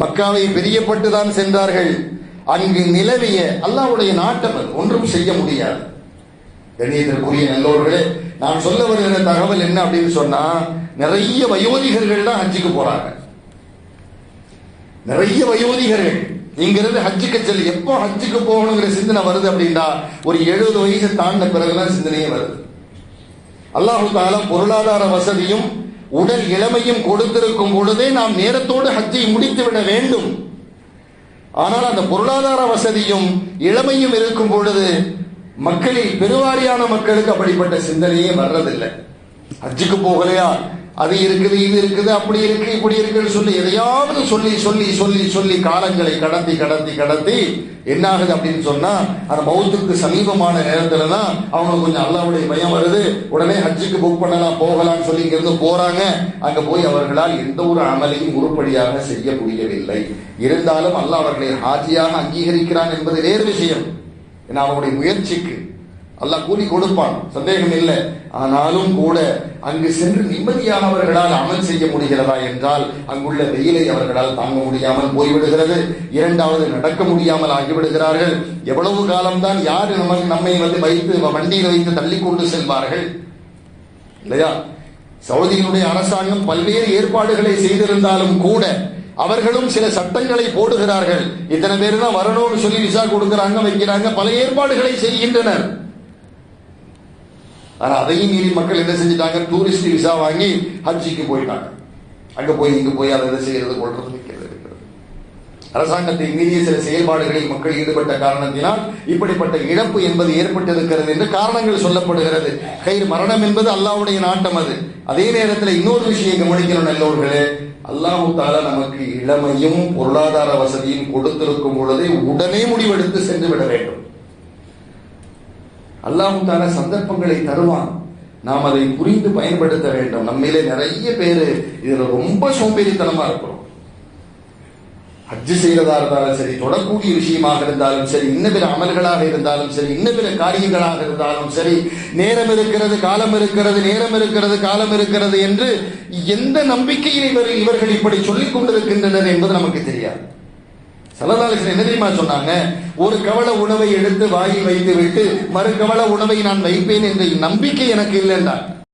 மக்காவை பிரியப்பட்டுதான் சென்றார்கள். அங்கு நிலவிய அல்லாஹ்வுடைய நாட்டம் ஒன்றும் செய்ய முடியாது. கணியத்திற்குரிய நல்லோர்களே நான் சொல்ல வருகிற தகவல் என்ன அப்படின்னு சொன்னா நிறைய வயோதிகர்கள் தான் ஹஜ்ஜுக்கு போறாங்க. நிறைய வயோதிகர்கள். இங்கிருந்து ஹஜ்ஜுக்கு செல் எப்போ ஹஜ்ஜுக்கு போகணுங்கிற சிந்தனை வருது அப்படின்னா ஒரு எழுபது வயசு தாண்டின பிறகுதான் சிந்தனையே வருது. அல்லாஹு தாலா பொருளாதார வசதியும் உடல் இளமையும் கொடுத்திருக்கும் பொழுதே நாம் நேரத்தோடு ஹஜ்ஜை முடித்து விட வேண்டும். ஆனால் அந்த பொருளாதார வசதியும் இளமையும் இருக்கும் பொழுது மக்களில் பெருவாரியான மக்களுக்கு அப்படிப்பட்ட சிந்தனையே வர்றதில்லை. ஹஜ்ஜுக்கு போகலையா? அது இருக்குது இது இருக்குது அப்படி இருக்கு இப்படி இருக்குன்னு சொல்லி எதையாவது சொல்லி சொல்லி சொல்லி சொல்லி காலங்களை கடத்தி கடத்தி கடத்தி என்ன ஆகுது அப்படின்னு சொன்னா அந்த மௌத்துக்கு சமீபமான நேரத்துல தான் அவங்களுக்கு கொஞ்சம் அல்லாவுடைய பயம் வருது. உடனே ஹஜ்ஜுக்கு புக் பண்ணலாம் போகலாம்னு சொல்லி இங்கிருந்து போறாங்க. அங்க போய் அவர்களால் எந்த ஒரு அமலையும் உருப்படியாக செய்ய முடியவில்லை. இருந்தாலும் அல்லாஹ் அவர்களை ஹாஜியாக அங்கீகரிக்கிறான் என்பது வேறு விஷயம். ஏன்னா அவருடைய முயற்சிக்கு அல்லாஹ் கூலி கொடுப்பான். சந்தேகம் இல்லை. ஆனாலும் கூட அங்கு சென்று நிம்மதியாக அவர்களால் அமல் செய்ய முடிகிறதா என்றால் அங்குள்ள வெயிலை அவர்களால் தாங்க முடியாமல் போய்விடுகிறது. இரண்டாவது நடக்க முடியாமல் ஆகிவிடுகிறார்கள். எவ்வளவு காலம்தான் யார் நம்ம நம்மை வந்து வைத்து வண்டியில் வைத்து தள்ளி கொண்டு செல்வார்கள்? இல்லையா? சவுதியினுடைய அரசாங்கம் பல்வேறு ஏற்பாடுகளை செய்திருந்தாலும் கூட அவர்களும் சில சட்டங்களை போடுகிறார்கள். இத்தனை பேர் தான் வரணும்னு சொல்லி விசா கொடுக்கிறாங்க வைக்கிறாங்க பல ஏற்பாடுகளை செய்கின்றனர். ஆனா அதையும் மீறி மக்கள் என்ன செஞ்சிட்டாங்க? டூரிஸ்ட் விசா வாங்கி ஹஜ்ஜிக்கு போயிட்டாங்க. அங்க போய் இங்க போய் அதை இதை செய்யறது? கொள்றது நிற்கிறது இருக்கிறது அரசாங்கத்தை மீறிய சில செயல்பாடுகளில் மக்கள் ஈடுபட்ட காரணத்தினால் இப்படிப்பட்ட இழப்பு என்பது ஏற்பட்டிருக்கிறது என்று காரணங்கள் சொல்லப்படுகிறது. கயிறு மரணம் என்பது அல்லாவுடைய நாட்டம் அது. அதே நேரத்தில் இன்னொரு விஷயம் கவனிக்கணும் நல்லவர்களே அல்லாஹு தாலா நமக்கு இளமையும் பொருளாதார வசதியும் கொடுத்திருக்கும் பொழுதே உடனே முடிவெடுத்து சென்று விட வேண்டும். அல்லாஹு தான சந்தர்ப்பங்களை தருவான். நாம் அதை புரிந்து பயன்படுத்த வேண்டும். நம்மிலே நிறைய பேரு இதுல ரொம்ப சோம்பேறித்தனமா இருக்கிறோம். ஹஜ்ஜு செய்யறதா இருந்தாலும் சரி தொடக்கூடிய விஷயமாக இருந்தாலும் சரி இன்ன பிற அமல்களாக இருந்தாலும் சரி இன்ன பிற காரியங்களாக இருந்தாலும் சரி நேரம் இருக்கிறது காலம் இருக்கிறது நேரம் இருக்கிறது காலம் இருக்கிறது என்று எந்த நம்பிக்கையில் இவர் இவர்கள் இப்படி சொல்லிக் கொண்டிருக்கின்றனர் என்பது நமக்கு தெரியாது. சலதாலட்சணம் என்ன தெரியுமா சொன்னாங்க? ஒரு கவல உணவை எடுத்து வாயில் வைத்து விட்டு மறு கவல உணவை நான் வைப்பேன் என்ற நம்பிக்கை எனக்கு இல்லைன்றாங்க